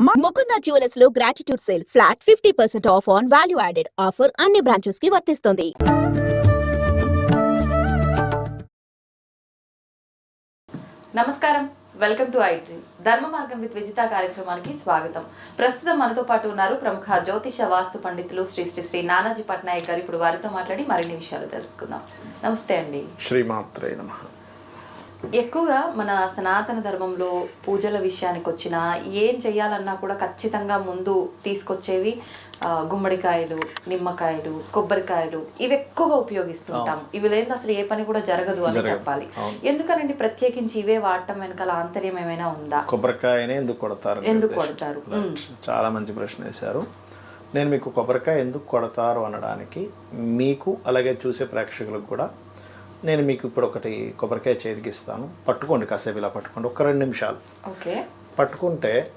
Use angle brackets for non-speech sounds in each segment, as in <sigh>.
Mukunda జ్యువెలర్స్లో gratitude sale flat fifty percent off on value added offer అన్ని బ్రాంచెస్కి వర్తిస్తుంది. నమస్కారం. వెల్కమ్ టు ఐటీ ధర్మ మార్గం విత్ విజిత కార్యక్రమానికి స్వాగతం. ప్రస్తుతం మనతో పాటు ఉన్నారు ప్రముఖ జ్యోతిష వాస్తు పండితులు శ్రీ శ్రీ శ్రీ నానాజీ పట్నాయక్ గారు. ఇప్పుడు వారితో మాట్లాడి మరిన్ని విషయాలు తెలుసుకుందాం. నమస్తే అండి. శ్రీమాత్రే నమ. ఎక్కువగా మన సనాతన ధర్మంలో పూజల విషయానికి వచ్చిన ఏం చేయాలన్నా కూడా ఖచ్చితంగా ముందు తీసుకొచ్చేవి గుమ్మడికాయలు నిమ్మకాయలు కొబ్బరికాయలు ఇవి ఎక్కువగా ఉపయోగిస్తుంటాం ఇవి లేదు అసలు ఏ పని కూడా జరగదు అని. చెప్పాలి. ఎందుకనండి ప్రత్యేకించి ఇవే వాడటం వెనకాల ఆంతర్యం ఏమైనా ఉందా కొబ్బరికాయనే ఎందుకు కొడతారు ఎందుకు. కొడతారు? చాలా మంచి ప్రశ్న వేశారు నేను మీకు కొబ్బరికాయ ఎందుకు కొడతారు అనడానికి మీకు అలాగే చూసే ప్రేక్షకులకు కూడా నేను మీకు ఇప్పుడు ఒకటి కొబ్బరికాయ చేతికి ఇస్తాను పట్టుకోండి కాసేపు ఇలా పట్టుకోండి. ఒక రెండు నిమిషాలు. ఓకే. పట్టుకుంటే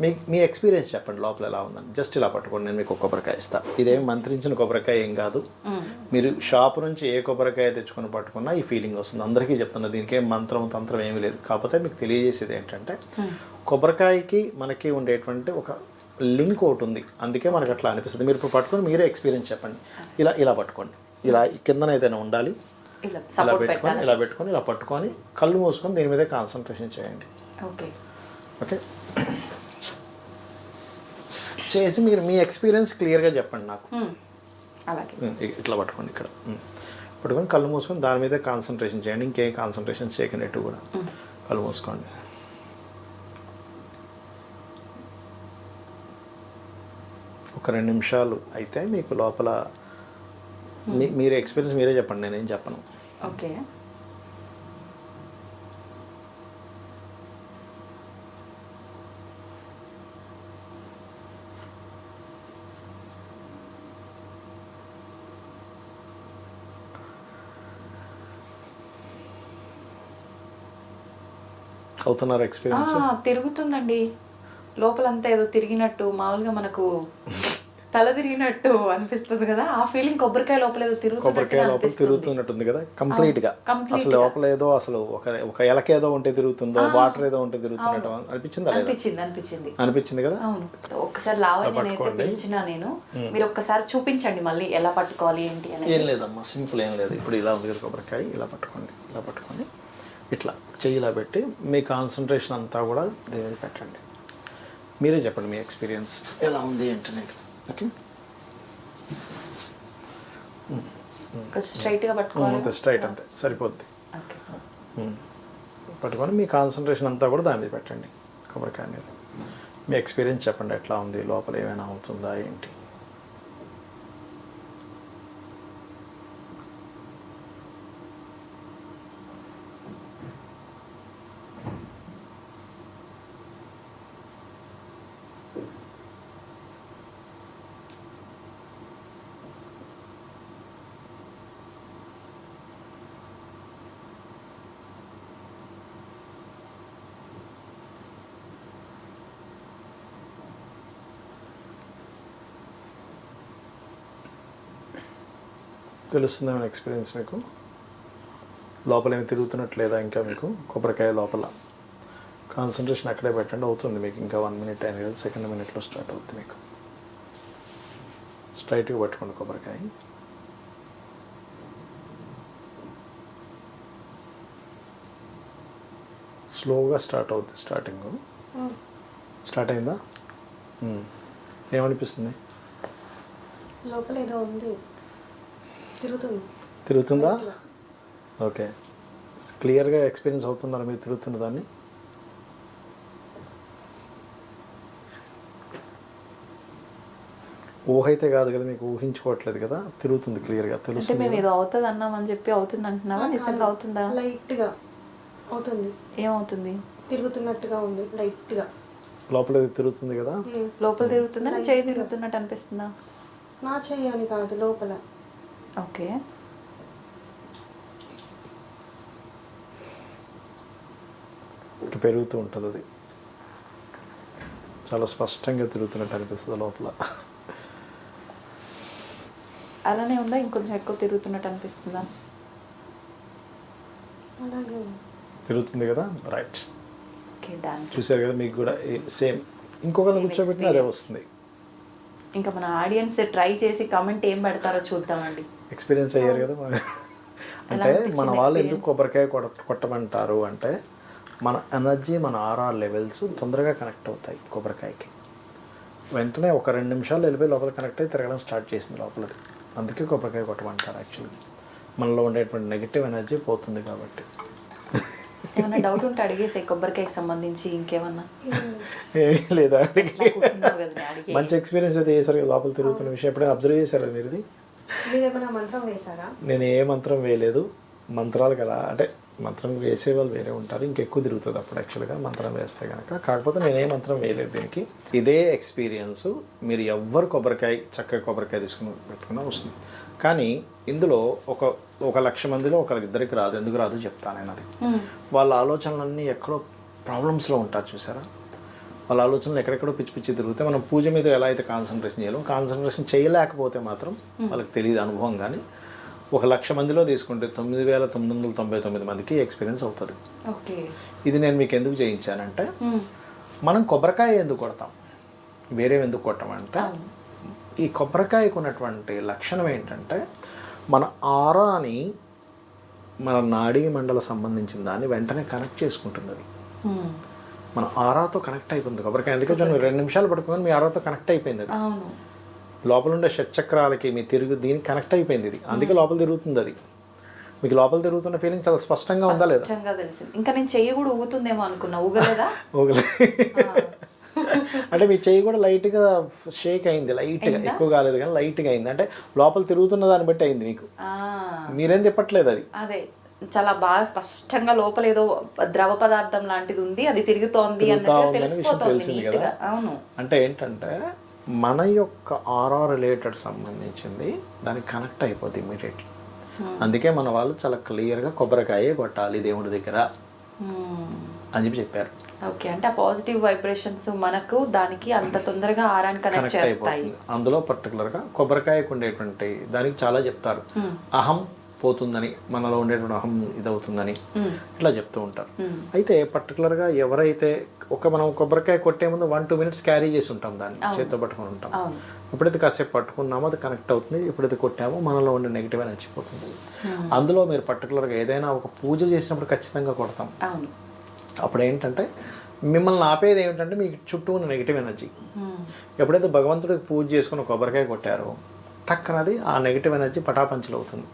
మీ మీ ఎక్స్పీరియన్స్ చెప్పండి లోపల ఎలా ఉందని. జస్ట్ ఇలా పట్టుకోండి నేను మీకు కొబ్బరికాయ ఇస్తాను ఇదేం మంత్రించిన కొబ్బరికాయ ఏం కాదు. మీరు షాప్ నుంచి ఏ కొబ్బరికాయ తెచ్చుకొని పట్టుకున్నా ఈ ఫీలింగ్ వస్తుంది. అందరికీ చెప్తున్నా దీనికి ఏం మంత్రం తంత్రం ఏమీ లేదు. కాకపోతే మీకు తెలియజేసేది ఏంటంటే కొబ్బరికాయకి మనకి ఉండేటువంటి ఒక లింక్ ఒకటి ఉంది. అందుకే మనకు అట్లా అనిపిస్తుంది. మీరు ఇప్పుడు పట్టుకొని మీరే ఎక్స్పీరియన్స్ చెప్పండి. ఇలా ఇలా పట్టుకోండి. ఇలా కిందన ఏదైనా ఉండాలి. ఇలా పెట్టుకొని ఇలా పెట్టుకొని ఇలా పట్టుకొని కళ్ళు మూసుకొని దీని మీదే కాన్సన్ట్రేషన్ చేయండి. ఓకే. ఓకే? చేసి మీరు మీ ఎక్స్పీరియన్స్ క్లియర్గా చెప్పండి నాకు. అలాగే. ఇట్లా పట్టుకోండి ఇక్కడ. పట్టుకొని కళ్ళు మూసుకొని దాని మీదే కాన్సన్ట్రేషన్ చేయండి. ఇంకే కాన్సన్ట్రేషన్ చేయకుండా కూడా. కళ్ళు మూసుకోండి. ఒక రెండు నిమిషాలు అయితే మీకు లోపల మీ మీరు ఎక్స్పీరియన్స్ మీరే చెప్పండి. నేనేం చెప్పను. ఓకే. అవుతున్నారు ఎక్స్పీరియన్స్ తిరుగుతుందండి. లోపలంతా ఏదో తిరిగినట్టు మామూలుగా మనకు <laughs> తల తిరిగినట్టు అనిపిస్తుంది కదా ఆ ఫీలింగ్ కొబ్బరికాయ లోపల ఏదో కొబ్బరికాయ లోపల తిరుగుతున్నట్టు తిరుగుతున్నట్టుంది కదా కంప్లీట్గా. అసలు లోపల ఏదో అసలు ఒక ఒక ఎలక ఏదో ఉంటే తిరుగుతుందో వాటర్ ఏదో ఉంటే తిరుగుతున్నట్టు అనిపించిందా అనిపించింది అనిపించింది. అనిపించింది కదా? అవును. ఒక్కసారి లావణ్య పట్టుకోండి. పిలిచినా నేను మీరు ఒక్కసారి చూపించండి మళ్ళీ ఎలా పట్టుకోవాలి ఏంటి అని ఏం లేదమ్మా సింపుల్ ఏం లేదు. ఇప్పుడు ఇలా ఉంది కదా కొబ్బరికాయ ఇలా పట్టుకోండి ఇలా పట్టుకొని ఇట్లా చెయ్యి ఇలా పెట్టి మీ కాన్సన్ట్రేషన్ అంతా కూడా దీని మీద పెట్టండి. మీరే చెప్పండి మీ ఎక్స్పీరియన్స్ ఎలా ఉంది ఏంటనేది. ఓకే. పట్టుకోవాలి? అంతే స్ట్రైట్ అంతే సరిపోద్ది. పట్టుకొని మీ కాన్సన్ట్రేషన్ అంతా కూడా దాని మీద పెట్టండి కొబ్బరికాయ మీద. మీ ఎక్స్పీరియన్స్ చెప్పండి ఎట్లా ఉంది లోపల ఏమైనా అవుతుందా ఏంటి? తెలుస్తుందా ఎక్స్పీరియన్స్ మీకు? లోపల ఏమి తిరుగుతున్నట్లేదా ఇంకా మీకు? కొబ్బరికాయ లోపల. కాన్సన్ట్రేషన్ అక్కడే పెట్టండి అవుతుంది మీకు. ఇంకా వన్ మినిట్ అయిన కదా సెకండ్ మినిట్లో స్టార్ట్ అవుతుంది మీకు. స్ట్రైట్గా పట్టుకోండి కొబ్బరికాయ. స్లోగా స్టార్ట్ అవుతుంది స్టార్టింగ్ స్టార్ట్ అయిందా? మ్మ్. ఏమనిపిస్తుంది? లోపల ఏదో ఉంది. తిరుగుతుంది. తిరుగుతుందా? ఓకే. క్లియర్గా ఎక్స్పీరియన్స్ అవుతున్నారా మీరు తిరుగుతున్న దాన్ని? ఊహ అయితే కాదు కదా మీకు ఊహించుకోవట్లేదు కదా తిరుగుతుంది క్లియర్గా తెలుస్తుంది మేము ఏదో అవుతుంది అన్నామని చెప్పి అవుతుంది అంటున్నావా నిజంగా అవుతుందా? లైట్గా అవుతుంది. ఏమవుతుంది? తిరుగుతున్నట్టుగా ఉంది లైట్గా లోపల తిరుగుతుంది కదా? లోపల తిరుగుతుందా? చేయి తిరుగుతున్నట్టు అనిపిస్తుందా? నా చెయ్యి అని కాదు లోపల. ఓకే. పెరుగుతూ ఉంటుంది అది. చాలా స్పష్టంగా తిరుగుతున్నట్టు అనిపిస్తుంది లోపల. అలానే ఉందా? ఇంకొంచెం ఎక్కువ తిరుగుతున్నట్టు అనిపిస్తుందా? తిరుగుతుంది కదా? రైట్ చూసారు కదా మీకు కూడా సేమ్ ఇంకొకరిని కూర్చోబెట్టినా అదే వస్తుంది. ఇంకా మన ఆడియన్స్ ట్రై చేసి కమెంట్ ఏం పెడతారో చూద్దామండి. ఎక్స్పీరియన్స్ అయ్యారు కదా. <laughs> అంటే మన వాళ్ళు ఎందుకు? కొబ్బరికాయ కొడ కొట్టమంటారు అంటే మన ఎనర్జీ మన ఆర్ఆర్ లెవెల్స్ తొందరగా కనెక్ట్ అవుతాయి కొబ్బరికాయకి. వెంటనే ఒక రెండు నిమిషాలు వెళ్ళిపోయి లోపల కనెక్ట్ అయ్యి తిరగడం స్టార్ట్ చేసింది లోపలది. అందుకే కొబ్బరికాయ కొట్టమంటారు యాక్చువల్లీ మనలో ఉండేటువంటి నెగిటివ్ ఎనర్జీ పోతుంది కాబట్టి. ఏమైనా డౌట్ ఉంటే అడిగేసే కొబ్బరికాయకి సంబంధించి ఇంకేమన్నా. ఏమీ లేదా అడిగి. మంచి ఎక్స్పీరియన్స్ అయితే చేశారు కదా లోపల తిరుగుతున్న విషయం. ఎప్పుడైనా అబ్జర్వ్ చేశారు మంత్రం వేశారా? నేను ఏ మంత్రం వేయలేదు. మంత్రాలు కదా అంటే మంత్రం వేసే వాళ్ళు వేరే ఉంటారు. ఇంకెక్కువ తిరుగుతుంది అప్పుడు యాక్చువల్గా మంత్రం వేస్తే కనుక కాకపోతే నేను ఏ మంత్రం వేయలేదు దీనికి. ఇదే ఎక్స్పీరియన్స్ మీరు ఎవ్వరు కొబ్బరికాయ చక్కగా కొబ్బరికాయ తీసుకుని పెట్టుకున్నా వస్తుంది. కానీ ఇందులో ఒక ఒక లక్ష మందిలో ఒకరికి ఇద్దరికి రాదు ఎందుకు రాదు చెప్తాను నేను అది. వాళ్ళ ఆలోచనలన్నీ ఎక్కడో ప్రాబ్లమ్స్లో ఉంటారు చూసారా? వాళ్ళ ఆలోచనలు ఎక్కడెక్కడో పిచ్చి పిచ్చి తిరిగితే మనం పూజ మీద ఎలా అయితే కాన్సన్ట్రేషన్ చేయలేము కాన్సన్ట్రేషన్ చేయలేకపోతే మాత్రం వాళ్ళకి తెలియదు అనుభవం కానీ ఒక లక్ష మందిలో తీసుకుంటే తొమ్మిది వేల తొమ్మిది వందల తొంభై తొమ్మిది మందికి ఎక్స్పీరియన్స్ అవుతుంది. ఇది నేను మీకు ఎందుకు చేయించానంటే మనం కొబ్బరికాయ ఎందుకు కొడతాం? వేరేవి ఎందుకు కొట్టమంటే ఈ కొబ్బరికాయకు ఉన్నటువంటి లక్షణం ఏంటంటే మన ఆరాని మన నాడీ మండల సంబంధించిన దాన్ని వెంటనే కనెక్ట్ చేసుకుంటుంది అది. మన ఆరాతో కనెక్ట్ అయిపోయింది కొబ్బరికాయ. ఎందుకంటే చూడండి, రెండు నిమిషాలు పడుకోగానే మీ ఆరాతో కనెక్ట్ అయిపోయింది అది. లోపల ఉండే షట్చక్రాలకి మీ తిరుగు దీనికి కనెక్ట్ అయిపోయింది ఇది. అందుకే లోపల తిరుగుతుంది అది. మీకు లోపల తిరుగుతున్న ఫీలింగ్ చాలా స్పష్టంగా ఉందా లేదా? ఇంకా నేను చెయ్యి కూడా ఊగుతుందేమో అనుకున్నా. ఊగలేదా? <laughs> ఓకే అంటే మీ చెయ్యి కూడా లైట్గా షేక్ అయింది. లైట్గా ఎక్కువ కాలేదు కానీ లైట్గా అయింది. అంటే లోపల తిరుగుతున్న దాన్ని బట్టి అయింది మీకు మీరేం తిప్పట్లేదు అది? అదే చాలా బాగా స్పష్టంగా లోపల ఏదో ద్రవ పదార్థం లాంటిది ఉంది అది తిరుగుతోంది విషయం తెలిసిపోతోంది తెలిసింది నీట్గా. కదా అవును. అంటే ఏంటంటే మన యొక్క ఆర్ఆర్ రిలేటెడ్ సంబంధించింది దానికి కనెక్ట్ అయిపోద్ది ఇమీడియట్లీ. అందుకే మన వాళ్ళు చాలా క్లియర్గా కొబ్బరికాయే కొట్టాలి దేవుడి దగ్గర. అని చెప్పి చెప్పారు. ఓకే అంటే ఆ పాజిటివ్ వైబ్రేషన్స్ మనకు దానికి అంత తొందరగా ఆరాన్ని కనెక్ట్ చేస్తాయి. అందులో పర్టికులర్గా కొబ్బరికాయకు ఉండేటువంటి దానికి చాలా చెప్తారు. అహం పోతుందని మనలో ఉండేటువంటి అహం ఇదవుతుందని ఇట్లా చెప్తూ ఉంటారు. అయితే పర్టికులర్గా ఎవరైతే ఒక మనం కొబ్బరికాయ కొట్టే ముందు వన్ టూ మినిట్స్ క్యారీ చేసి ఉంటాం దాన్ని చేతితో పట్టుకొని ఉంటాం. ఎప్పుడైతే కాసేపు పట్టుకున్నామో అది కనెక్ట్ అవుతుంది ఎప్పుడైతే కొట్టామో మనలో ఉండే నెగిటివ్ ఎనర్జీ పోతుంది. అందులో మీరు పర్టికులర్గా ఏదైనా ఒక పూజ చేసినప్పుడు ఖచ్చితంగా కొడతాం. అప్పుడు ఏంటంటే మిమ్మల్ని ఆపేది ఏమిటంటే మీ చుట్టూ ఉన్న నెగిటివ్ ఎనర్జీ Hmm. ఎప్పుడైతే భగవంతుడికి పూజ చేసుకుని కొబ్బరికాయ కొట్టారో టక్కనది ఆ నెగిటివ్ ఎనర్జీ పటాపంచలు అవుతుంది.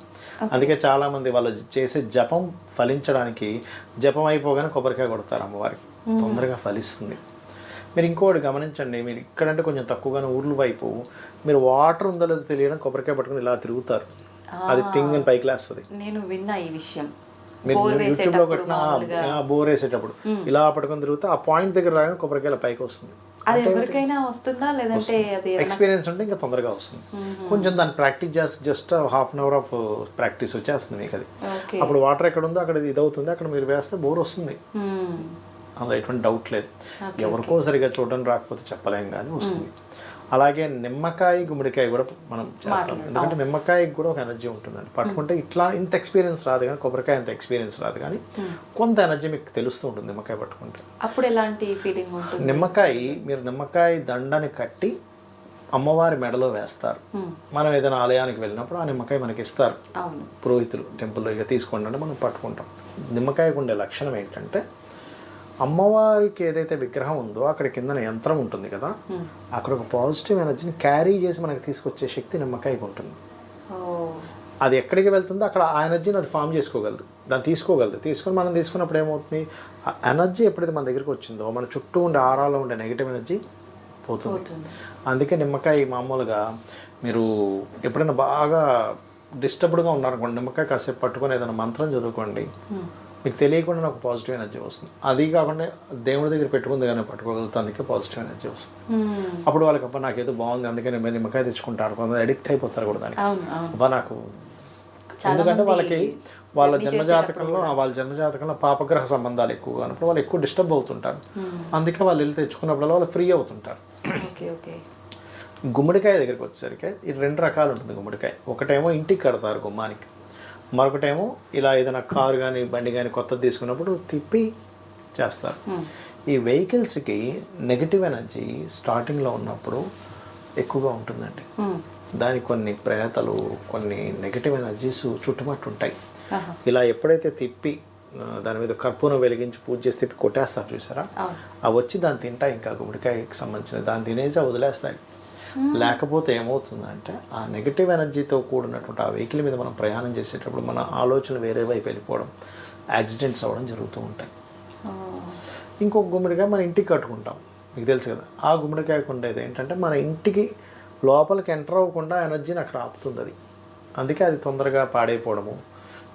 అందుకే చాలామంది వాళ్ళు చేసే జపం ఫలించడానికి జపం అయిపోగానే కొబ్బరికాయ కొడతారు అమ్మవారికి. తొందరగా ఫలిస్తుంది. మీరు ఇంకోటి గమనించండి మీరు ఇక్కడంటే కొంచెం తక్కువగానే ఊర్ల వైపు మీరు వాటర్ ఉందో లేదో తెలియడం కొబ్బరికాయ పట్టుకుని ఇలా తిరుగుతారు. అది టింగ్ అని పైకి లేస్తుంది. నేను విన్నా ఈ విషయం. మీరు బోర్ యూట్యూబ్లో కొట్టిన బోర్ వేసేటప్పుడు. ఇలా పట్టుకొని తిరిగితే ఆ పాయింట్ దగ్గర రాగానే కొబ్బరికాయల పైకి వస్తుంది. అది ఎవరికైనా వస్తుందా? లేదంటే అది ఎక్స్పీరియన్స్ ఉంటే ఇంకా తొందరగా వస్తుంది. కొంచెం దాన్ని ప్రాక్టీస్ చేస్తే just half an hour of practice వచ్చేస్తుంది మీకు అది. అప్పుడు వాటర్ ఎక్కడ ఉందో అక్కడ ఇది అవుతుంది అక్కడ మీరు వేస్తే బోర్ వస్తుంది. అందులో ఎటువంటి డౌట్ లేదు. ఎవరికో సరిగా చూడడం రాకపోతే చెప్పలేం కానీ వస్తుంది. అలాగే నిమ్మకాయ గుమ్మడికాయ కూడా మనం చేస్తాం. ఎందుకంటే నిమ్మకాయకి కూడా ఒక ఎనర్జీ ఉంటుందండి. పట్టుకుంటే ఇట్లా ఇంత ఎక్స్పీరియన్స్ రాదు కానీ కొబ్బరికాయ అంత ఎక్స్పీరియన్స్ రాదు కానీ కొంత ఎనర్జీ మీకు తెలుస్తూ ఉంటుంది నిమ్మకాయ పట్టుకుంటే. అప్పుడు ఎలాంటి ఫీలింగ్ ఉంటుంది? నిమ్మకాయ మీరు నిమ్మకాయ దండని కట్టి అమ్మవారి మెడలో వేస్తారు. మనం ఏదైనా ఆలయానికి వెళ్ళినప్పుడు ఆ నిమ్మకాయ మనకి ఇస్తారు. పురోహితులు టెంపుల్లో ఇక తీసుకోండి అంటే మనం పట్టుకుంటాం. నిమ్మకాయకు ఉండే లక్షణం ఏంటంటే అమ్మవారికి ఏదైతే విగ్రహం ఉందో అక్కడ కిందన యంత్రం ఉంటుంది కదా అక్కడ ఒక పాజిటివ్ ఎనర్జీని క్యారీ చేసి మనకి తీసుకొచ్చే శక్తి నిమ్మకాయకు ఉంటుంది. అది ఎక్కడికి వెళ్తుందో అక్కడ ఆ ఎనర్జీని అది ఫామ్ చేసుకోగలదు. దాన్ని తీసుకోగలదు. తీసుకొని మనం తీసుకున్నప్పుడు ఏమవుతుంది? ఆ ఎనర్జీ ఎప్పుడైతే మన దగ్గరికి వచ్చిందో మన చుట్టూ ఉండే ఆరాలో ఉండే నెగిటివ్ ఎనర్జీ పోతుంది. పోతుంది. అందుకే నిమ్మకాయ మామూలుగా మీరు ఎప్పుడైనా బాగా డిస్టర్బ్డ్గా ఉన్నారనుకోండి నిమ్మకాయ కాసేపు పట్టుకొని ఏదైనా మంత్రం చదువుకోండి. మీకు తెలియకుండా ఒక పాజిటివ్ ఎనర్జీ వస్తుంది. అది కాకుండా దేవుడి దగ్గర పెట్టుకుంది కానీ పట్టుకోగలుగుతుంది అందుకే పాజిటివ్ ఎనర్జీ వస్తుంది. అప్పుడు వాళ్ళకి అబ్బా నాకేదో బాగుంది అందుకే నేను నిమ్మకాయ తెచ్చుకుంటాను కొంత అడిక్ట్ అయిపోతారు కూడా దానికి. అబ్బా నాకు ఎందుకంటే వాళ్ళకి వాళ్ళ జన్మజాతకంలో వాళ్ళ జన్మజాతకంలో పాపగ్రహ సంబంధాలు ఎక్కువగా ఉన్నప్పుడు వాళ్ళు ఎక్కువ డిస్టర్బ్ అవుతుంటారు. అందుకే వాళ్ళు వెళ్ళి తెచ్చుకున్నప్పుడు వాళ్ళు ఫ్రీ అవుతుంటారు. గుమ్మడికాయ దగ్గరికి వచ్చేసరికి రెండు రకాలు ఉంటుంది గుమ్మడికాయ. ఒకటేమో ఇంటికి కడతారు గుమ్మానికి. మరొకటేమో ఇలా ఏదైనా కారు కానీ బండి కానీ కొత్తది తీసుకున్నప్పుడు తిప్పి చేస్తారు ఈ వెహికల్స్కి నెగిటివ్ ఎనర్జీ స్టార్టింగ్లో ఉన్నప్పుడు ఎక్కువగా ఉంటుందండి ఉమ్. దానికి కొన్ని ప్రేతలు కొన్ని నెగిటివ్ ఎనర్జీస్ చుట్టుముట్టు ఉంటాయి. ఇలా ఎప్పుడైతే తిప్పి దాని మీద కర్పూరం వెలిగించి పూజ చేసి తిప్పి కొట్టేస్తారు చూసారా. అవి వచ్చి దాన్ని తింటాయి ఇంకా గుమ్మడికాయకి సంబంధించిన దాన్ని తినేసి వదిలేస్తాయి లేకపోతే ఏమవుతుందంటే ఆ నెగిటివ్ ఎనర్జీతో కూడినటువంటి ఆ వెహికల్ మీద మనం ప్రయాణం చేసేటప్పుడు మన ఆలోచనలు వేరే వైపు వెళ్ళిపోవడం యాక్సిడెంట్స్ అవ్వడం జరుగుతూ ఉంటాయి. ఇంకొక గుమ్మడికాయ మన ఇంటికి కట్టుకుంటాం. మీకు తెలుసు కదా ఆ గుమ్మడికాయకు ఉండేది ఏంటంటే మన ఇంటికి లోపలికి ఎంటర్ అవ్వకుండా ఎనర్జీని అక్కడ ఆపుతుంది అది. అందుకే అది తొందరగా పాడైపోవడము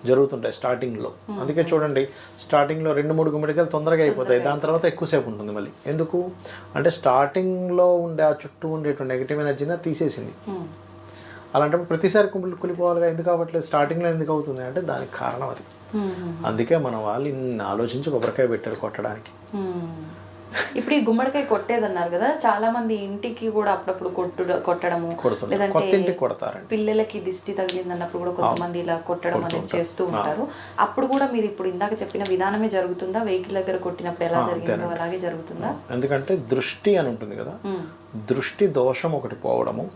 జరుగుతుంటాయి స్టార్టింగ్లో. అందుకే చూడండి స్టార్టింగ్లో రెండు మూడు గుమ్మడికాయలు తొందరగా అయిపోతాయి. దాని తర్వాత ఎక్కువసేపు ఉంటుంది మళ్ళీ. ఎందుకు? అంటే స్టార్టింగ్లో ఉండే ఆ చుట్టూ ఉండేటువంటి నెగిటివ్ ఎనర్జీని తీసేసింది. అలాంటప్పుడు ప్రతిసారి కుమిలి కులిపోవాలిగా ఎందుకు అవ్వట్లేదు? స్టార్టింగ్లో ఎందుకు అవుతుంది అంటే దానికి కారణం అది. అందుకే మన వాళ్ళు ఇన్ని ఆలోచించి కొబ్బరికాయ పెట్టారు కొట్టడానికి. ఇప్పుడు ఈ గుమ్మడికాయ కొట్టేదన్నారు కదా చాలా మంది ఇంటికి కూడా అప్పుడప్పుడు కొట్టు కొట్టడము కొడతారండి. పిల్లలకి దిష్టి తగిలింది అన్నప్పుడు కూడా కొంతమంది ఇలా కొట్టడం అనేది చేస్తూ ఉంటారు. అప్పుడు కూడా మీరు ఇప్పుడు ఇందాక చెప్పిన విధానమే జరుగుతుందా? వెహికల్ దగ్గర కొట్టినప్పుడు ఎలా జరిగిందో అలాగే జరుగుతుందా? ఎందుకంటే దృష్టి అని ఉంటుంది కదా. దృష్టి దోషం ఒకటి పోవడము.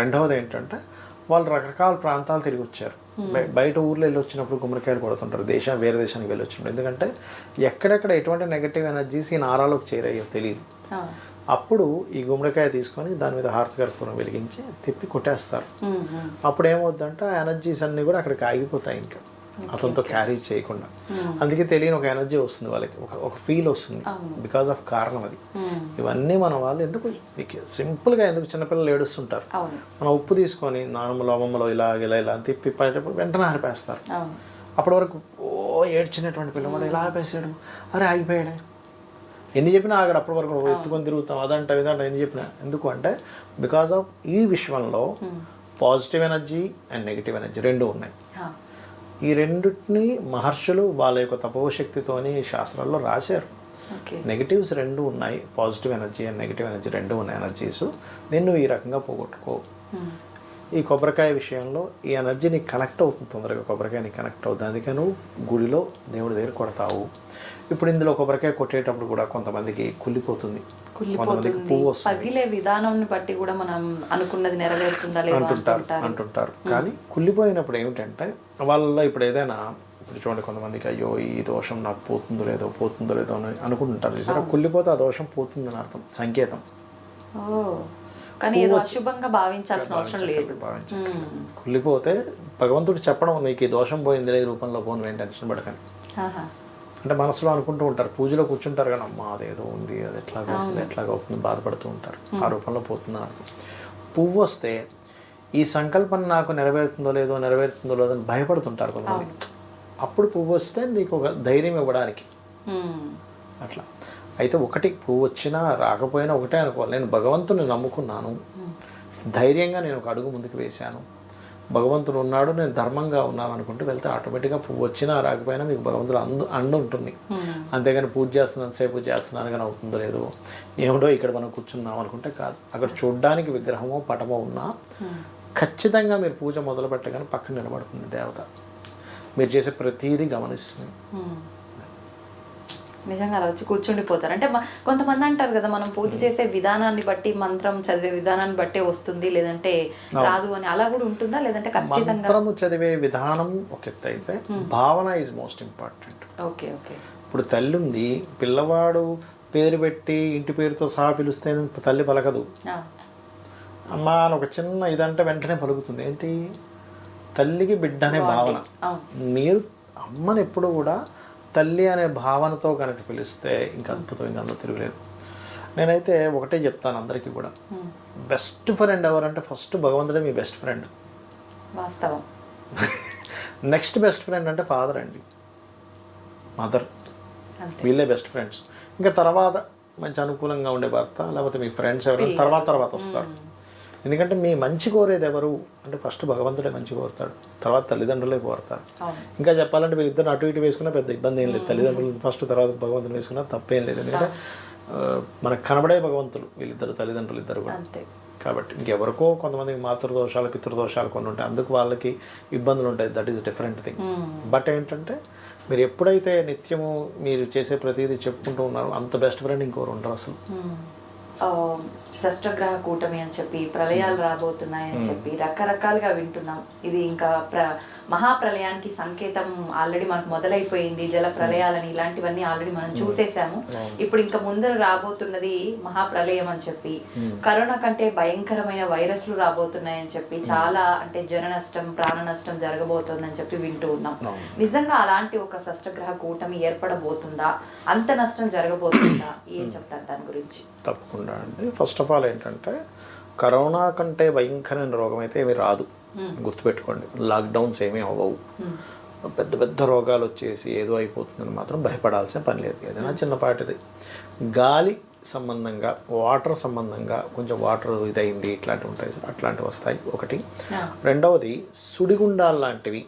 రెండవది ఏంటంటే వాళ్ళు రకరకాల ప్రాంతాలు తిరిగి వచ్చారు. బయట ఊర్లో వెళ్ళి వచ్చినప్పుడు గుమ్మడికాయలు కొడుతుంటారు. దేశం వేరే దేశానికి వెళ్ళి వచ్చినప్పుడు ఎందుకంటే ఎక్కడెక్కడ ఎటువంటి నెగటివ్ ఎనర్జీస్ ఈ నారాలోకి చేరాయో తెలియదు. అప్పుడు ఈ గుమ్మడికాయ తీసుకొని దాని మీద హారతి కర్పూరం వెలిగించి తిప్పి కొట్టేస్తారు. అప్పుడు ఏమవుద్దంటే ఆ ఎనర్జీస్ అన్నీ కూడా అక్కడికి ఆగిపోతాయి ఇంకా. అతనితో క్యారీ చేయకుండా. అందుకే తెలియని ఒక ఎనర్జీ వస్తుంది వాళ్ళకి. ఒక ఒక ఫీల్ వస్తుంది బికాజ్ ఆఫ్ కారణం అది. మ్మ్. ఇవన్నీ మన వాళ్ళు ఎందుకు సింపుల్గా ఎందుకు చిన్నపిల్లలు ఏడుస్తుంటారు? మనం ఉప్పు తీసుకొని నానమ్మలో అమ్మమ్మలో ఇలా ఇలా ఇలా తిప్పి పడేటప్పుడు వెంటనే ఆరిపేస్తారు. అప్పటి వరకు ఓ ఏడ్చినటువంటి పిల్లవాడు ఇలా ఆపేసాడు అరే ఆగిపోయాడే. ఎన్ని చెప్పినా ఆగడు. అప్పటి వరకు ఎత్తుకొని తిరుగుతాం. అదంట ఇదంట ఎన్ని చెప్పినా. ఎందుకు అంటే బికాజ్ ఆఫ్ ఈ విశ్వంలో positive energy and negative energy రెండు ఉన్నాయి. ఈ రెండింటిని మహర్షులు వాళ్ళ యొక్క తపోశక్తితోని శాస్త్రాల్లో రాశారు. నెగిటివ్స్ రెండు ఉన్నాయి. Positive energy and negative energy రెండు ఉన్నాయి ఎనర్జీస్ దీన్ని నువ్వు ఈ రకంగా పోగొట్టుకో. మ్మ్. ఈ కొబ్బరికాయ విషయంలో ఈ ఎనర్జీ నీకు కనెక్ట్ అవుతుంది తొందరగా. కొబ్బరికాయ నీకు కనెక్ట్ అవుతుంది. అందుకే నువ్వు గుడిలో దేవుడి దగ్గర కొడతావు. ఇప్పుడు ఇందులో కొబ్బరికాయ కొట్టేటప్పుడు కూడా కొంతమందికి కుళ్ళిపోతుంది. కొంతమందికి పువ్వు వస్తుంది పగిలే విధానం బట్టి కూడా మనం అనుకున్నది నెరవేరుతుందా లేదా అంటుంటారు అంటుంటారు. అంటుంటారు. కానీ కుళ్ళిపోయినప్పుడు ఏమిటంటే వాళ్ళలో ఇప్పుడు ఏదైనా ఇప్పుడు చూడండి కొంతమందికి అయ్యో ఈ దోషం నాకు పోతుందో లేదో పోతుందో లేదో అని అనుకుంటుంటారు. చూసారా? కుళ్ళిపోతే ఆ దోషం పోతుందని అర్థం సంకేతం. ఓ. కానీ ఏదో అశుభంగా భావించాల్సిన అవసరం లేదు. భావించండి కుళ్ళిపోతే భగవంతుడు చెప్పడం మీకు ఈ దోషం పోయిందిలే ఈ రూపంలో పోను ఏం టెన్షన్ పడకండి ఆహా. అంటే మనసులో అనుకుంటూ ఉంటారు. పూజలో కూర్చుంటారు కానీ అమ్మా అదేదో ఉంది అది ఎట్లాగా అవుతుంది ఎట్లాగా అవుతుంది బాధపడుతూ ఉంటారు. ఆ రూపంలో అర్థం. పువ్వు వస్తే ఈ సంకల్పం నాకు నెరవేరుతుందో లేదో నెరవేరుతుందో లేదో అని భయపడుతుంటారు కొంతమంది. అప్పుడు పువ్వు వస్తే నీకు ఒక ధైర్యం ఇవ్వడానికి. అట్లా. అయితే ఒకటి పువ్వు వచ్చినా రాకపోయినా ఒకటే అనుకోవాలి. నేను భగవంతుని నమ్ముకున్నాను. ధైర్యంగా నేను ఒక అడుగు ముందుకు వేశాను. భగవంతుడు ఉన్నాడు నేను ధర్మంగా ఉన్నాను అనుకుంటూ వెళ్తే ఆటోమేటిక్గా పువ్వు వచ్చినా రాకపోయినా మీకు భగవంతుడు అందు అండు ఉంటుంది అంతేగాని పూజ చేస్తున్నాను సేపు చేస్తున్నాను కానీ అవుతుందో లేదో ఏమిటో ఇక్కడ మనం కూర్చున్నాం అనుకుంటే కాదు. అక్కడ చూడ్డానికి విగ్రహమో పటమో ఉన్నా ఖచ్చితంగా మీరు పూజ మొదలు పెట్టగానే పక్కన నిలబడుతుంది దేవత. మీరు చేసే ప్రతీది గమనిస్తుంది. మ్మ్. నిజంగా అలా వచ్చి కూర్చుండిపోతారు. అంటే కొంతమంది అంటారు కదా మనం పూజ చేసే విధానాన్ని బట్టి మంత్రం చదివే విధానాన్ని బట్టే వస్తుంది లేదంటే రాదు అని అలా కూడా ఉంటుందా? లేదంటే ఖచ్చితంగా మంత్రము చదివే విధానం ఒక ఎత్తు అయితే భావన is most important okay okay. ఇప్పుడు తల్లి ఉంది పిల్లవాడు పేరు పెట్టి ఇంటి పేరుతో సహా పిలిస్తే తల్లి పలకదు. అమ్మ అని ఒక చిన్న ఇదంటే వెంటనే పలుకుతుంది. ఏంటి? తల్లికి బిడ్డ అనే భావన. మీరు అమ్మని ఎప్పుడు కూడా తల్లి అనే భావనతో కనుక పిలిస్తే ఇంకా అద్భుతం ఇంకా అందులో తిరగలేదు. నేనైతే ఒకటే చెప్తాను అందరికీ కూడా. బెస్ట్ ఫ్రెండ్ ఎవరంటే ఫస్ట్ భగవంతుడే మీ బెస్ట్ ఫ్రెండ్. వాస్తవం. <laughs> నెక్స్ట్ బెస్ట్ ఫ్రెండ్ అంటే ఫాదర్ అండి. మదర్. వీళ్ళే బెస్ట్ ఫ్రెండ్స్. ఇంకా తర్వాత మంచి అనుకూలంగా ఉండే భర్త లేకపోతే మీ ఫ్రెండ్స్ ఎవరైనా తర్వాత తర్వాత వస్తారు. ఎందుకంటే మీ మంచి కోరేది ఎవరు? అంటే ఫస్ట్ భగవంతుడే మంచి కోరుతాడు. తర్వాత తల్లిదండ్రులే కోరుతారు. ఇంకా చెప్పాలంటే వీళ్ళిద్దరు అటు ఇటు వేసుకున్నా పెద్ద ఇబ్బంది ఏం లేదు. తల్లిదండ్రులు ఫస్ట్ తర్వాత భగవంతుని వేసుకున్నా తప్పేం లేదు. ఎందుకంటే మనకు కనబడే భగవంతులు వీళ్ళిద్దరు తల్లిదండ్రులు ఇద్దరు కూడా. కాబట్టి ఇంకెవరికో కొంతమందికి మాతృదోషాలు పితృదోషాలు కొన్ని ఉంటాయి. అందుకు వాళ్ళకి ఇబ్బందులు ఉంటాయి. That is different thing but ఏంటంటే మీరు ఎప్పుడైతే నిత్యము మీరు చేసే ప్రతిదీ చెప్పుకుంటూ ఉన్నారో అంత బెస్ట్ ఫ్రెండ్ ఇంకోరు ఉండరు అసలు. షష్టగ్రహ కూటమి అని చెప్పి ప్రళయాలు రాబోతున్నాయి అని చెప్పి రకరకాలుగా వింటున్నాం. ఇది ఇంకా ప్ర మహాప్రలయానికి సంకేతం ఆల్రెడీ మనకు మొదలైపోయింది. జల ప్రళయాలని ఇలాంటివన్నీ ఆల్రెడీ మనం చూసేసాము. ఇప్పుడు ఇంకా ముందర రాబోతున్నది మహాప్రలయం అని చెప్పి. కరోనా కంటే భయంకరమైన వైరస్లు రాబోతున్నాయి అని చెప్పి చాలా అంటే జన నష్టం ప్రాణ నష్టం జరగబోతోందని చెప్పి వింటూ ఉన్నాం. నిజంగా అలాంటి ఒక షష్టగ్రహ కూటమి ఏర్పడబోతుందా? అంత నష్టం జరగబోతుందా? ఏం చెప్తారు దాని గురించి? తప్పకుండా అండి. ఫస్ట్ ఆఫ్ ఆల్ ఏంటంటే కరోనా కంటే భయంకరమైన రోగం అయితే ఏమీ రాదు. గుర్తుపెట్టుకోండి. లాక్డౌన్స్ ఏమీ అవ్వవు. పెద్ద పెద్ద రోగాలు వచ్చేసి ఏదో అయిపోతుందని మాత్రం భయపడాల్సిన పని లేదు. ఏదైనా చిన్నపాటిది. గాలి సంబంధంగా వాటర్ సంబంధంగా కొంచెం వాటర్ ఇదైంది ఇట్లాంటివి ఉంటాయి అట్లాంటివి వస్తాయి. ఒకటి. రెండవది సుడిగుండాలు లాంటివి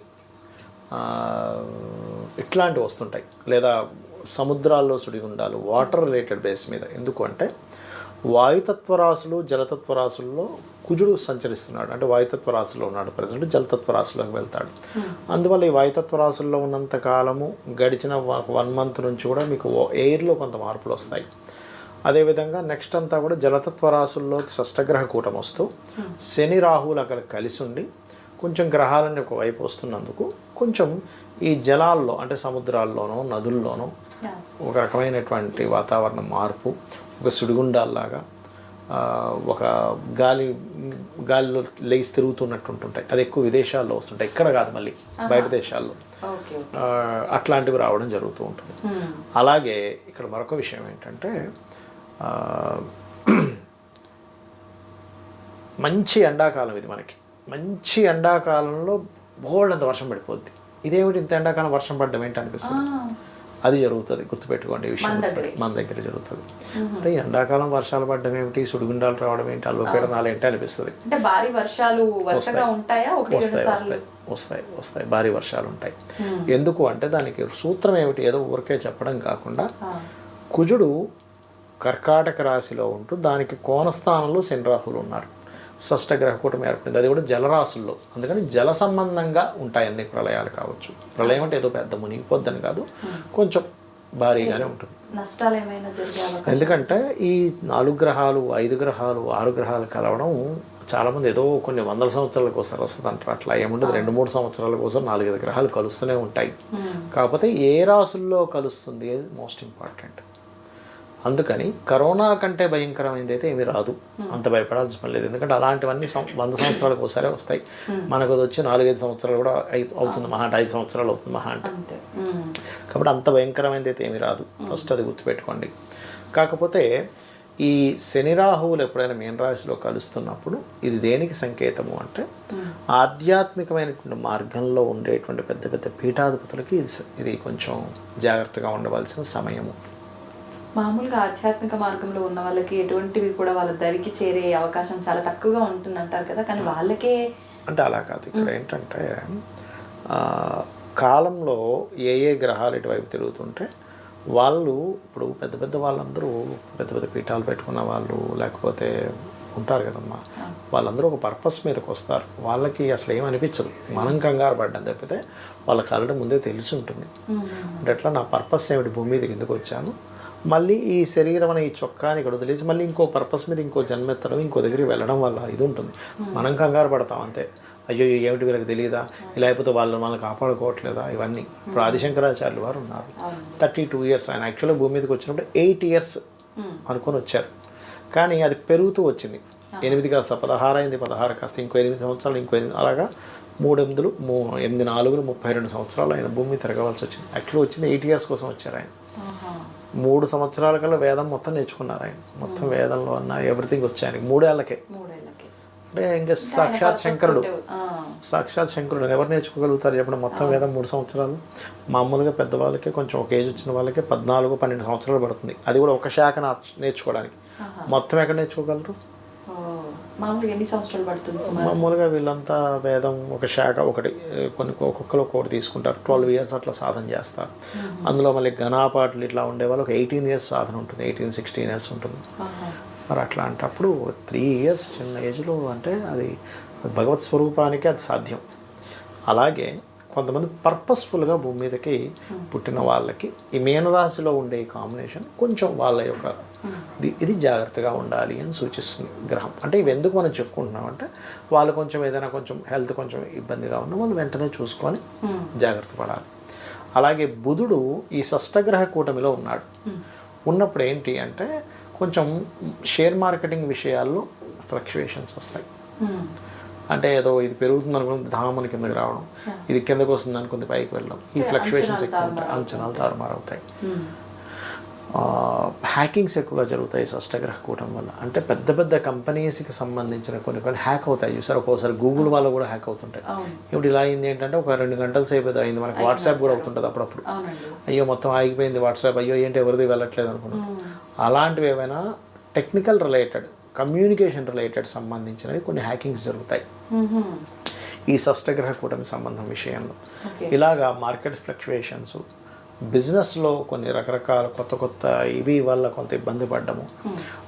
ఇట్లాంటివి వస్తుంటాయి. లేదా సముద్రాల్లో సుడిగుండాలు వాటర్ రిలేటెడ్ బేస్ మీద. ఎందుకు అంటే వాయుతత్వ రాశులు జలతత్వ రాశుల్లో కుజుడు సంచరిస్తున్నాడు. అంటే వాయుతత్వ రాశిలో ఉన్నాడు ప్రజెంట్ జలతత్వ రాశిలోకి వెళ్తాడు అందువల్ల ఈ వాయుతత్వ రాశుల్లో ఉన్నంత కాలము గడిచిన వన్ మంత్ నుంచి కూడా మీకు ఎయిర్లో కొంత మార్పులు వస్తాయి. అదేవిధంగా నెక్స్ట్ అంతా కూడా జలతత్వ రాశుల్లోకి షష్టగ్రహ కూటం వస్తూ శని రాహువులు అక్కడ కలిసి ఉండి కొంచెం గ్రహాలన్నీ ఒకవైపు వస్తున్నందుకు కొంచెం ఈ జలాల్లో అంటే సముద్రాల్లోనో నదుల్లోనో ఒక రకమైనటువంటి వాతావరణ మార్పు ఒక సుడిగుండాల్లాగా ఒక గాలి గాలిలో లేచి తిరుగుతున్నట్టు ఉంటుంటాయి. అది ఎక్కువ విదేశాల్లో వస్తుంటాయి. ఇక్కడ కాదు మళ్ళీ బయట దేశాల్లో. అట్లాంటివి రావడం జరుగుతూ ఉంటుంది. అలాగే ఇక్కడ మరొక విషయం ఏంటంటే మంచి ఎండాకాలం ఇది మనకి. మంచి ఎండాకాలంలో బోల్డంత వర్షం పడిపోద్ది. ఇదేమిటి ఇంత ఎండాకాలం వర్షం పడ్డం ఏంటి అనిపిస్తుంది? అది జరుగుతుంది గుర్తుపెట్టుకోండి ఈ విషయం మన దగ్గరే. జరుగుతుంది. అంటే ఎండాకాలం వర్షాలు పడ్డం ఏమిటి? సుడిగుండాలు రావడం ఏంటి? అల్పపీడనాలు ఏంటి అనిపిస్తుంది. భారీ వర్షాలు ఉంటాయా? వస్తాయి వస్తాయి. వస్తాయి వస్తాయి. భారీ వర్షాలు ఉంటాయి. ఎందుకు అంటే దానికి సూత్రం ఏమిటి? ఏదో ఊరికే చెప్పడం కాకుండా కుజుడు కర్కాటక రాశిలో ఉంటూ దానికి కోనస్థానంలో శని రాహులు ఉన్నారు. షష్టగ్రహ కూటమి ఏర్పడింది. అది కూడా జలరాశుల్లో. అందుకని జల సంబంధంగా ఉంటాయి అన్ని ప్రళయాలు కావచ్చు. ప్రళయం అంటే ఏదో పెద్ద మునిగిపోద్దని కాదు. కొంచెం భారీగానే ఉంటుంది. నష్టాలు ఏమైనా జరిగే అవకాశం? ఎందుకంటే ఈ నాలుగు గ్రహాలు ఐదు గ్రహాలు ఆరు గ్రహాలు కలవడం చాలామంది ఏదో కొన్ని వందల సంవత్సరాలకు ఒకసారి వస్తుంది అంటారు. అట్లా ఏముండదు రెండు మూడు సంవత్సరాల కోసం నాలుగైదు గ్రహాలు కలుస్తూనే ఉంటాయి. కాకపోతే ఏ రాసుల్లో కలుస్తుంది? మోస్ట్ ఇంపార్టెంట్ అందుకని కరోనా కంటే భయంకరమైనది అయితే ఏమీ రాదు. అంత భయపడాల్సిన పని లేదు. ఎందుకంటే అలాంటివన్నీ వంద సంవత్సరాలకు ఒకసారి వస్తాయి. మనకు అది వచ్చి నాలుగైదు సంవత్సరాలు కూడా అయి- అవుతుంది మహా అంటే ఐదు సంవత్సరాలు అవుతుంది మహా అంటే. ఉమ్. కాబట్టి అంత భయంకరమైనది అయితే ఏమీ రాదు. ఫస్ట్ అది గుర్తుపెట్టుకోండి. కాకపోతే ఈ శని రాహువులు ఎప్పుడైనా మీన రాశిలో కలుస్తున్నప్పుడు ఇది దేనికి సంకేతము అంటే ఆధ్యాత్మికమైనటువంటి మార్గంలో ఉండేటువంటి పెద్ద పెద్ద పీఠాధిపతులకి ఇది ఇది కొంచెం జాగ్రత్తగా ఉండవలసిన సమయము. మామూలుగా ఆధ్యాత్మిక మార్గంలో ఉన్న వాళ్ళకి ఎటువంటివి కూడా వాళ్ళ దరికి చేరే అవకాశం చాలా తక్కువగా ఉంటుంది అంటారు కదా. కానీ వాళ్ళకే అంటే అలా కాదు ఇక్కడ ఏంటంటే కాలంలో ఏ ఏ గ్రహాలు ఇటువైపు తిరుగుతుంటే వాళ్ళు ఇప్పుడు పెద్ద పెద్ద వాళ్ళందరూ పెద్ద పెద్ద పీఠాలు పెట్టుకున్న వాళ్ళు లేకపోతే ఉంటారు కదమ్మా. వాళ్ళందరూ ఒక పర్పస్ మీదకి వస్తారు. వాళ్ళకి అసలు ఏం అనిపించదు. మనం కంగారు పడ్డం తప్పితే వాళ్ళకి ఆల్రెడీ ముందే తెలిసి ఉంటుంది. అంటే ఎట్లా నా పర్పస్ ఏమిటి? భూమి మీదకి ఎందుకు వచ్చాను? మళ్ళీ ఈ శరీరం అనే ఈ చొక్కాని ఇక్కడ వదిలేసి మళ్ళీ ఇంకో పర్పస్ మీద ఇంకో జన్మెత్తడం ఇంకో దగ్గరికి వెళ్ళడం వల్ల ఇది ఉంటుంది. మనం కంగారు పడతాం అంతే. అయ్యో ఏమిటి వీళ్ళకి తెలియదా? ఇలా అయిపోతే వాళ్ళు మనల్ని కాపాడుకోవట్లేదా? ఇవన్నీ. ఇప్పుడు ఆదిశంకరాచార్యులు వారు ఉన్నారు. థర్టీ టూ ఇయర్స్ ఆయన యాక్చువల్గా భూమి మీదకి వచ్చినప్పుడు ఎయిట్ ఇయర్స్ అనుకొని వచ్చారు. కానీ అది పెరుగుతూ వచ్చింది. ఎనిమిది కాస్త పదహారు అయింది పదహారు కాస్త ఇంకో ఎనిమిది సంవత్సరాలు ఇంకో ఎనిమిది అలాగా మూడు ఎనిమిదిలు మూ ఎనిమిది నాలుగులు ముప్పై రెండు సంవత్సరాలు ఆయన భూమి తిరగవలసి వచ్చింది. యాక్చువల్గా వచ్చింది ఎయిట్ ఇయర్స్ కోసం వచ్చారు ఆయన. మూడు సంవత్సరాల కల్లా వేదం మొత్తం నేర్చుకున్నారు ఆయన. మొత్తం వేదంలో అన్న ఎవ్రీథింగ్ వచ్చి ఆయనకి మూడేళ్ళకే అంటే ఇంకా సాక్షాత్ శంకరుడు. సాక్షాత్ శంకరుడు. ఎవరు నేర్చుకోగలుగుతారు చెప్పండి? మొత్తం వేదం మూడు సంవత్సరాలు. మామూలుగా పెద్దవాళ్ళకి కొంచెం ఒక ఏజ్ వచ్చిన వాళ్ళకి పద్నాలుగు పన్నెండు సంవత్సరాలు పడుతుంది. అది కూడా ఒక శాఖ నేర్చుకోవడానికి. మొత్తం ఎక్కడ నేర్చుకోగలరు? మామూలుగా ఎన్ని సంవత్సరాలు పడుతుంది మామూలుగా వీళ్ళంతా వేదం ఒక శాఖ ఒకటి కొన్ని ఒక్కొక్కరు ఒక్కొక్కటి తీసుకుంటారు. ట్వెల్వ్ ఇయర్స్ అట్లా సాధన చేస్తారు. అందులో మళ్ళీ ఘనాపాట్లు ఇట్లా ఉండే వాళ్ళు ఒక ఎయిటీన్ ఇయర్స్ సాధన ఉంటుంది. ఎయిటీన్ సిక్స్టీన్ ఇయర్స్ ఉంటుంది. మరి అట్లాంటప్పుడు త్రీ ఇయర్స్ చిన్న ఏజ్లో అంటే అది భగవత్ స్వరూపానికి అది సాధ్యం. అలాగే కొంతమంది పర్పస్ఫుల్గా భూమి మీదకి పుట్టిన వాళ్ళకి ఈ మీనరాశిలో ఉండే కాంబినేషన్ కొంచెం వాళ్ళ యొక్క ఇది జాగ్రత్తగా ఉండాలి అని సూచిస్తుంది గ్రహం. అంటే ఇవి ఎందుకు మనం చెప్పుకుంటున్నాం అంటే వాళ్ళు కొంచెం ఏదైనా కొంచెం హెల్త్ కొంచెం ఇబ్బందిగా ఉన్నా వాళ్ళు వెంటనే చూసుకొని జాగ్రత్త పడాలి. అలాగే బుధుడు ఈ షష్టగ్రహ కూటమిలో ఉన్నాడు. ఉన్నప్పుడు ఏంటి అంటే కొంచెం షేర్ మార్కెటింగ్ విషయాల్లో ఫ్లక్చువేషన్స్ వస్తాయి. ఉమ్. అంటే ఏదో ఇది పెరుగుతుంది అనుకుంటే ధామని కిందకి రావడం ఇది కిందకు వస్తుంది అనుకుంది పైకి వెళ్ళడం ఈ ఫ్లక్చువేషన్స్ ఎక్కువ ఉంటాయి అంచనాలు తారుమారవుతాయి. హ్యాకింగ్స్ ఎక్కువగా జరుగుతాయి షష్టగ్రహ కూటం వల్ల. అంటే పెద్ద పెద్ద కంపెనీస్కి సంబంధించిన కొన్ని కొన్ని హ్యాక్ అవుతాయి. చూసారు ఒక్కోసారి గూగుల్ వాళ్ళు కూడా హ్యాక్ అవుతుంటాయి. ఇప్పుడు ఇలా అయింది ఏంటంటే ఒక రెండు గంటల సేపు అయింది. మనకి వాట్సాప్ కూడా అవుతుంటుంది అప్పుడప్పుడు. అయ్యో మొత్తం ఆగిపోయింది వాట్సాప్ అయ్యో ఏంటి ఎవరిది వెళ్ళట్లేదు అనుకున్నాం. అలాంటివి ఏమైనా టెక్నికల్ రిలేటెడ్ కమ్యూనికేషన్ రిలేటెడ్ సంబంధించినవి కొన్ని హ్యాకింగ్స్ జరుగుతాయి. ఈ షష్టగ్రహ కూటమి సంబంధం విషయంలో. ఇలాగా మార్కెట్ ఫ్లక్చువేషన్స్ బిజినెస్లో కొన్ని రకరకాల కొత్త కొత్త ఇవి వల్ల కొంత ఇబ్బంది పడ్డము.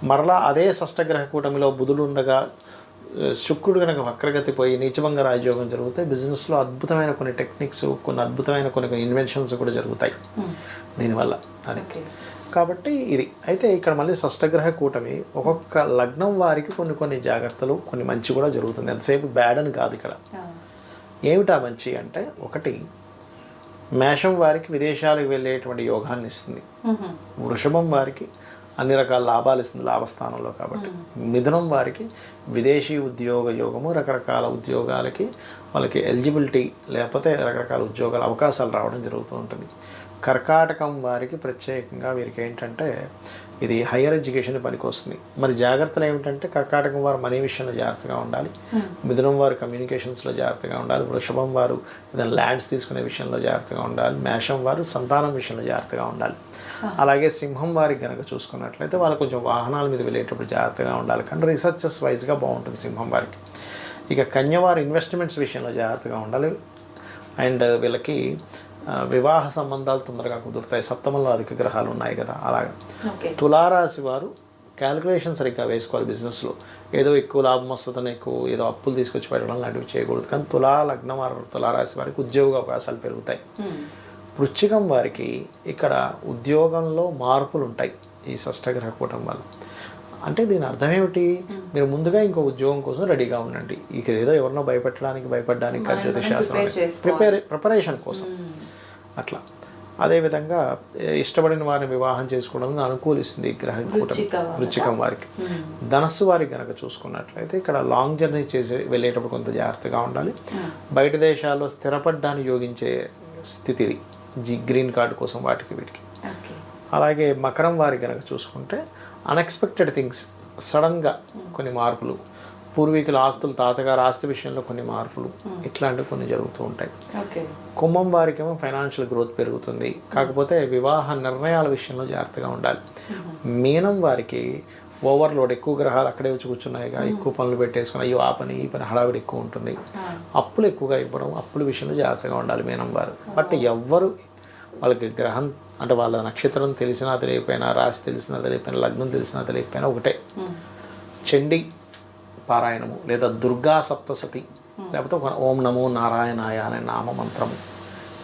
మరలా అదే షష్టగ్రహ కూటమిలో బుధుడు ఉండగా శుక్రుడు కనుక వక్రగతి పోయి నీచభంగ రాజయోగం జరిగితే బిజినెస్లో అద్భుతమైన కొన్ని టెక్నిక్స్ కొన్ని అద్భుతమైన కొన్ని కొన్ని ఇన్వెన్షన్స్ కూడా జరుగుతాయి. దీనివల్ల అది కాబట్టి ఇది. అయితే ఇక్కడ మళ్ళీ షష్టగ్రహ కూటమి ఒక్కొక్క లగ్నం వారికి కొన్ని కొన్ని జాగ్రత్తలు కొన్ని మంచి కూడా జరుగుతుంది. ఎంతసేపు బ్యాడ్ అని కాదు ఇక్కడ. ఏమిటా మంచి అంటే ఒకటి మేషం వారికి విదేశాలకు వెళ్ళేటువంటి యోగాన్ని ఇస్తుంది. వృషభం వారికి అన్ని రకాల లాభాలు ఇస్తుంది లాభస్థానంలో కాబట్టి. మిథునం వారికి విదేశీ ఉద్యోగ యోగము రకరకాల ఉద్యోగాలకి వాళ్ళకి ఎలిజిబిలిటీ లేకపోతే రకరకాల ఉద్యోగాల అవకాశాలు రావడం జరుగుతూ ఉంటుంది. కర్కాటకం వారికి ప్రత్యేకంగా వీరికి ఏంటంటే ఇది హయ్యర్ ఎడ్యుకేషన్ పనికి వస్తుంది మరి జాగ్రత్తలు ఏమిటంటే కర్కాటకం వారు మనీ విషయంలో జాగ్రత్తగా ఉండాలి. మిథునం వారు కమ్యూనికేషన్స్లో జాగ్రత్తగా ఉండాలి. వృషభం వారు ఏదైనా ల్యాండ్స్ తీసుకునే విషయంలో జాగ్రత్తగా ఉండాలి. మేషం వారు సంతానం విషయంలో జాగ్రత్తగా ఉండాలి. అలాగే సింహం వారికి కనుక చూసుకున్నట్లయితే వాళ్ళు కొంచెం వాహనాల మీద వెళ్ళేటప్పుడు జాగ్రత్తగా ఉండాలి. కానీ రీసెర్చెస్ వైజ్గా బాగుంటుంది సింహం వారికి. ఇక కన్యవారు ఇన్వెస్ట్మెంట్స్ విషయంలో జాగ్రత్తగా ఉండాలి. అండ్ వీళ్ళకి వివాహ సంబంధాలు తొందరగా కుదురుతాయి. సప్తమంలో అధిక గ్రహాలు ఉన్నాయి కదా అలాగా. తులారాశి వారు క్యాలిక్యులేషన్ సరిగ్గా వేసుకోవాలి బిజినెస్లో ఏదో ఎక్కువ లాభం వస్తుందని ఎక్కువ ఏదో అప్పులు తీసుకొచ్చి పెట్టడం లాంటివి చేయకూడదు. కానీ తులా లగ్నం వారు తులారాశి వారికి ఉద్యోగ అవకాశాలు పెరుగుతాయి. ఉమ్. వృశ్చికం వారికి ఇక్కడ ఉద్యోగంలో మార్పులు ఉంటాయి ఈ షష్టగ్రహ కూటం వల్ల. అంటే దీని అర్థం ఏమిటి? మీరు ముందుగా ఇంకో ఉద్యోగం కోసం రెడీగా ఉండండి. ఇక ఏదో ఎవరినో భయపెట్టడానికి భయపడడానికి కాదు జ్యోతిష్ శాస్త్రం. ప్రిపేర్ ప్రిపరేషన్ కోసం. అట్లా. అదేవిధంగా ఇష్టపడిన వారిని వివాహం చేసుకోవడం అనుకూలిస్తుంది ఈ గ్రహ. వృచ్చికం వారికి. ధనస్సు వారికి కనుక చూసుకున్నట్లయితే ఇక్కడ లాంగ్ జర్నీ చేసి వెళ్ళేటప్పుడు కొంత జాగ్రత్తగా ఉండాలి. బయట దేశాల్లో స్థిరపడ్డానికి యోగించే స్థితి ఇది. జీ గ్రీన్ కార్డు కోసం వాటికి వీటికి. అలాగే మకరం వారి కనుక చూసుకుంటే అన్ఎక్స్పెక్టెడ్ థింగ్స్ సడన్గా కొన్ని మార్పులు పూర్వీకుల ఆస్తులు తాతగారు ఆస్తి విషయంలో కొన్ని మార్పులు ఇట్లాంటివి కొన్ని జరుగుతూ ఉంటాయి. కుంభం వారికేమో ఫైనాన్షియల్ గ్రోత్ పెరుగుతుంది. కాకపోతే వివాహ నిర్ణయాల విషయంలో జాగ్రత్తగా ఉండాలి. మీనం వారికి ఓవర్లోడ్ ఎక్కువ గ్రహాలు అక్కడే వచ్చి కూర్చున్నాయిగా ఎక్కువ పనులు పెట్టేసుకుని అయ్యో ఆ పని ఈ పని హడావిడి ఎక్కువ ఉంటుంది. అప్పులు ఎక్కువగా ఇవ్వడం అప్పుల విషయంలో జాగ్రత్తగా ఉండాలి మీనం వారు. బట్ ఎవ్వరు వాళ్ళకి గ్రహం అంటే వాళ్ళ నక్షత్రం తెలిసినా తెలియకపోయినా రాశి తెలిసినా తెలియకపోయినా లగ్నం తెలిసినా తెలియకపోయినా ఒకటే. చండి పారాయణము లేదా దుర్గా సప్తసతి లేకపోతే ఒక ఓం నమో నారాయణాయ అనే నామ మంత్రము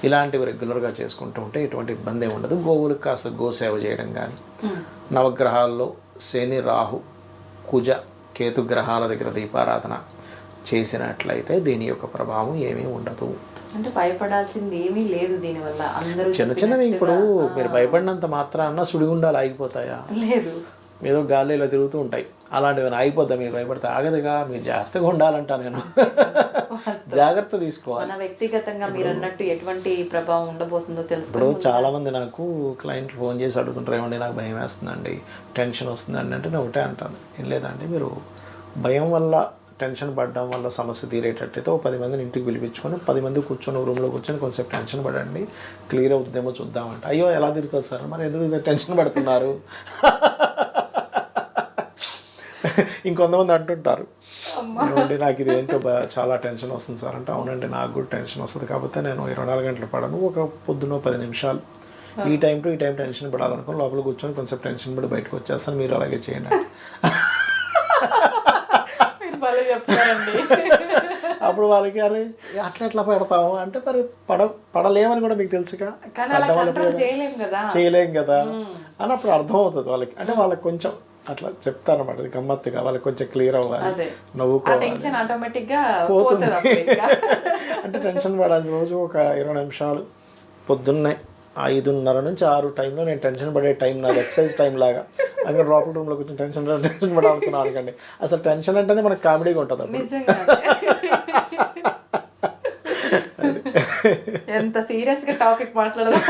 ఇలాంటివి రెగ్యులర్గా చేసుకుంటూ ఉంటే ఎటువంటి ఇబ్బంది ఉండదు. గోవులకు కాస్త గోసేవ చేయడం కానీ నవగ్రహాల్లో శని రాహు కుజ కేతు గ్రహాల దగ్గర దీపారాధన చేసినట్లయితే దీని యొక్క ప్రభావం ఏమీ ఉండదు. అంటే భయపడాల్సింది ఏమీ లేదు దీనివల్ల. అందరూ చిన్న చిన్నవి ఇప్పుడు మీరు భయపడినంత మాత్రాన సుడిగుండాలు ఆగిపోతాయా? లేదు. ఏదో గాలి ఇలా తిరుగుతూ ఉంటాయి. అలాంటివి ఆగిపోద్దా మీరు భయపడితే ఆగదుగా మీరు జాగ్రత్తగా ఉండాలంట నేను. జాగ్రత్త తీసుకోవాలి. వ్యక్తిగతంగా మీరు అన్నట్టు ఎటువంటి ప్రభావం ఉండబోతుందో ఇప్పుడు తెలుసుకొని చాలా మంది నాకు క్లయింట్లు ఫోన్ చేసి అడుగుతుంటారు ఏమండి నాకు భయం వేస్తుందండి టెన్షన్ వస్తుందండి అంటే నేను ఒకటే అంటాను. ఏం లేదండి మీరు భయం వల్ల టెన్షన్ పడడం వల్ల సమస్య తీరేటట్టయితే ఓ పది మందిని ఇంటికి పిలిపించుకొని పది మంది కూర్చొని రూమ్లో కూర్చొని కొంచెం టెన్షన్ పడండి క్లియర్ అవుతుందేమో చూద్దామంట. అయ్యో ఎలా తిరుగుతుంది సార్? మరి ఎందుకు టెన్షన్ పడుతున్నారు? <laughs> ఇంకొంతమంది అంటుంటారు. ఏమండి నాకు ఇది ఏంటో చాలా టెన్షన్ వస్తుంది సార్ అంటే అవునండి నాకు కూడా టెన్షన్ వస్తుంది. కాకపోతే నేను ఇరవై నాలుగు గంటలు పడను ఒక పొద్దున పది నిమిషాలు. ఈ టైం టు ఈ టైం టెన్షన్ పడాలనుకుని లోపల కూర్చొని కొంచెం టెన్షన్ పడి బయటకు వచ్చేస్తాను. మీరు అలాగే చేయండి. అప్పుడు వాళ్ళకి అరే అట్లా ఎట్లా పెడతాము అంటే మరి పడ పడలేమని కూడా మీకు తెలుసుగా చేయలేం కదా. అని అప్పుడు అర్థం అవుతుంది వాళ్ళకి. అంటే వాళ్ళకి కొంచెం అట్లా చెప్తారన్నమాట ఇది గమ్మత్తుగా వాళ్ళకి కొంచెం క్లియర్ అవ్వాలి నవ్వుకోవాలి. పోతుంది. <laughs> అంటే టెన్షన్ పడాలి రోజు ఒక ఇరవై నిమిషాలు పొద్దున్నే ఐదున్నర నుంచి ఆరు టైంలో నేను టెన్షన్ పడే టైం నాది ఎక్సర్సైజ్ టైం లాగా. అక్కడ లోపల రూమ్లో కూర్చొని టెన్షన్ టెన్షన్ పడాలనుకున్నాను అనుకోండి అసలు టెన్షన్ అంటేనే మనకు కామెడీగా ఉంటుంది <laughs> ఎంత సీరియస్గా టాపిక్ మాట్లాడదాం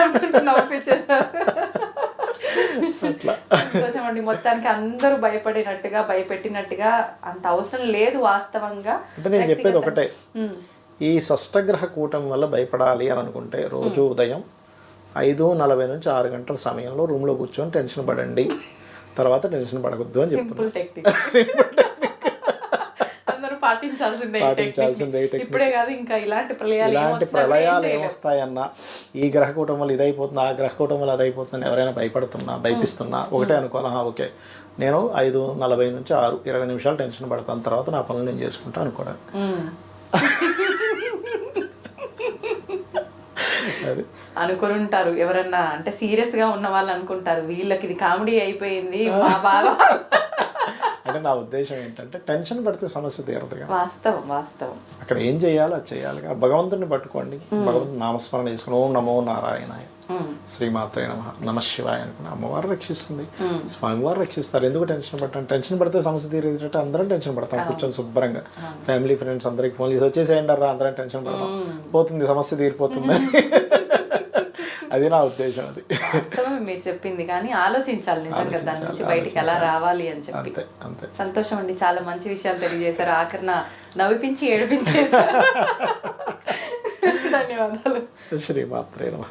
సంతోషం అండి మొత్తానికి అందరూ భయపడినట్టుగా భయపెట్టినట్టుగా అంత అవసరం లేదు వాస్తవంగా. అంటే నేను చెప్పేది ఒకటే. ఈ షష్టగ్రహ కూటమి వల్ల భయపడాలి అని అనుకుంటే రోజు ఉదయం ఐదు నలభై నుంచి ఆరు గంటల సమయంలో రూమ్లో కూర్చొని టెన్షన్ పడండి. తర్వాత టెన్షన్ పడవద్దు అని చెప్తున్నాను సింపుల్ <laughs> పాటించాల్సిందే పాటించాల్సిందే ఇప్పుడే కాదు ఇంకా ఇలాంటి ప్రళయాలు ఇలాంటి ప్రళయాలు. ఏమొస్తాయన్నా ఈ గ్రహ కూటం వల్ల ఇదైపోతుంది ఆ గ్రహ కూటం వల్ల అదైపోతుంది ఎవరైనా భయపడుతున్నా భయపిస్తున్నా ఒకటే అనుకోవాలి "ఆహా, ఓకే. నేను ఐదు నలభై నుంచి ఆరు ఇరవై నిమిషాలు టెన్షన్ పడతాను. తర్వాత నా పనులు నేను చేసుకుంటా అనుకోవడం అనుకుని ఉంటారు ఎవరన్నా అంటే సీరియస్గా ఉన్న వాళ్ళు అనుకుంటారు. వీళ్ళకి ఇది కామెడీ అయిపోయింది మా బాధ <laughs> అంటే నా ఉద్దేశం ఏంటంటే టెన్షన్ పడితే సమస్య తీరదు కదా. వాస్తవం వాస్తవం. అక్కడ ఏం చేయాలో అది చేయాలి కదా. భగవంతుడిని పట్టుకోండి. భగవంతుని నామస్మరణ చేసుకుని ఓం నమో నారాయణాయ. ఉమ్. శ్రీమాత్రే నమ. నమ శివాయ అనుకుని అమ్మవారు రక్షిస్తుంది. స్వామివారు రక్షిస్తారు. ఎందుకు టెన్షన్ పడతాం? టెన్షన్ పడితే సమస్య తీరేటట్టు అందరం టెన్షన్ పడతాం. కూర్చొని శుభ్రంగా. ఫ్యామిలీ ఫ్రెండ్స్ అందరికి ఫోన్ చేసి వచ్చేసేయండి రా అందరం టెన్షన్ పడతాం. పోతుంది సమస్య తీరిపోతుంది. <laughs> అది నా ఉద్దేశం అది. మీరు చెప్పింది కానీ ఆలోచించాలి నిజంగా దాని నుంచి బయటికి ఎలా రావాలి అని చెప్పి. అంతే అంతే. సంతోషం అండి చాలా మంచి విషయాలు తెలియజేశారు. ఆఖరిన నవ్విపించి ఏడిపించేశారు. <laughs> ధన్యవాదాలు. శ్రీమాత్రే నమ.